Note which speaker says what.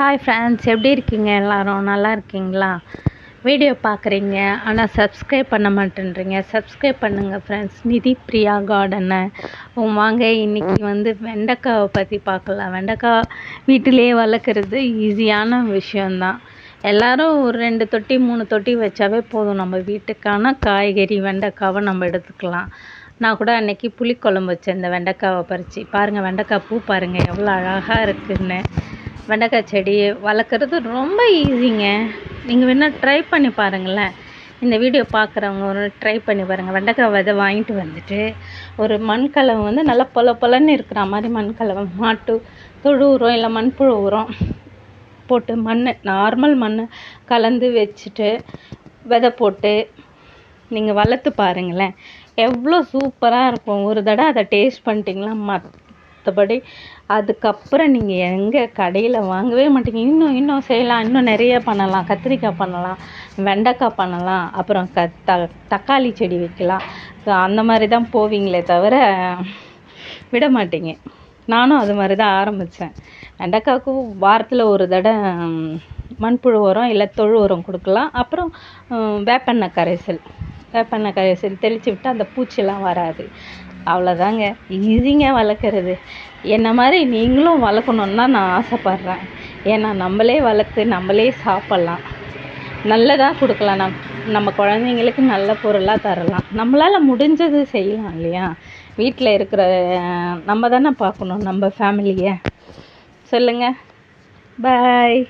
Speaker 1: Hi friends எப்படி இருக்கீங்க? எல்லோரும் நல்லா இருக்கீங்களா? வீடியோ பார்க்குறீங்க. ஆனால் சப்ஸ்கிரைப் பண்ண மாட்டேன்றீங்க. சப்ஸ்கிரைப் பண்ணுங்கள் ஃப்ரெண்ட்ஸ் நிதி பிரியா கார்டனை வாங்க. இன்றைக்கி வந்து வெண்டைக்காவை பற்றி பார்க்கலாம். வெண்டைக்காய் வீட்டிலேயே வளர்க்குறது ஈஸியான விஷயந்தான் எல்லாரும் ஒரு ரெண்டு தொட்டி மூணு தொட்டி வச்சாவே போதும். நம்ம வீட்டுக்கான காய்கறி வெண்டைக்காவை நம்ம எடுத்துக்கலாம். நான் கூட அன்றைக்கி புளிக்குழம்பு வச்சேன் இந்த வெண்டைக்காவை பறித்து பாருங்கள் வெண்டைக்காய் பூ பாருங்கள் எவ்வளோ அழகாக இருக்குதுன்னு வெண்டைக்காய் செடி வளர்க்குறது ரொம்ப ஈஸிங்க நீங்கள் வேணால் ட்ரை பண்ணி பாருங்களேன். இந்த வீடியோ பார்க்குறவங்க ஒரு ட்ரை பண்ணி பாருங்கள் வெண்டைக்காய் விதை வாங்கிட்டு வந்துட்டு ஒரு மண்கலவை வந்து நல்லா பொல பொலன்னு இருக்கிற மாதிரி மண்கலவை மாட்டு தொழு உரம் இல்லை மண்புழு உரம் போட்டு மண் நார்மல் மண் கலந்து வச்சுட்டு விதை போட்டு நீங்கள் வளர்த்து பாருங்களேன். எவ்வளோ சூப்பராக இருக்கும். ஒரு தடவை அதை டேஸ்ட் பண்ணிட்டீங்களா? மற்றபடி அதுக்கப்புறம் நீங்கள் எங்கே கடையில் வாங்கவே மாட்டீங்க. இன்னும் இன்னும் செய்யலாம். இன்னும் நிறைய பண்ணலாம். கத்திரிக்காய் பண்ணலாம். வெண்டைக்காய் பண்ணலாம். அப்புறம் க த தக்காளி செடி வைக்கலாம். அந்த மாதிரி தான் போவீங்களே தவிர விட மாட்டீங்க. நானும் அது மாதிரி தான் ஆரம்பித்தேன் வெண்டைக்காய்க்கு வாரத்தில் ஒரு தடவை மண்புழு உரம் இல்லை தொழு உரம் கொடுக்கலாம். அப்புறம் வேப்பெண்ணெய் கரைசல். வேப்பெண்ணெய் கரைசல் தெளித்து விட்டால் அந்த பூச்சிலாம் வராது. அவ்வளோதாங்க ஈஸிங்க வளர்க்குறது. என்ன மாதிரி நீங்களும் வளர்க்கணுன்னு தான் நான் ஆசைப்பட்றேன். ஏன்னா நம்மளே வளர்த்து நம்மளே சாப்பிட்லாம். நல்லதாக கொடுக்கலாம். நம் நம்ம குழந்தைங்களுக்கு நல்ல பொருளாக தரலாம். நம்மளால் முடிஞ்சது செய்யலாம் இல்லையா? வீட்டில் இருக்கிற நம்ம தானே பார்க்கணும் நம்ம ஃபேமிலியை சொல்லுங்கள் பாய்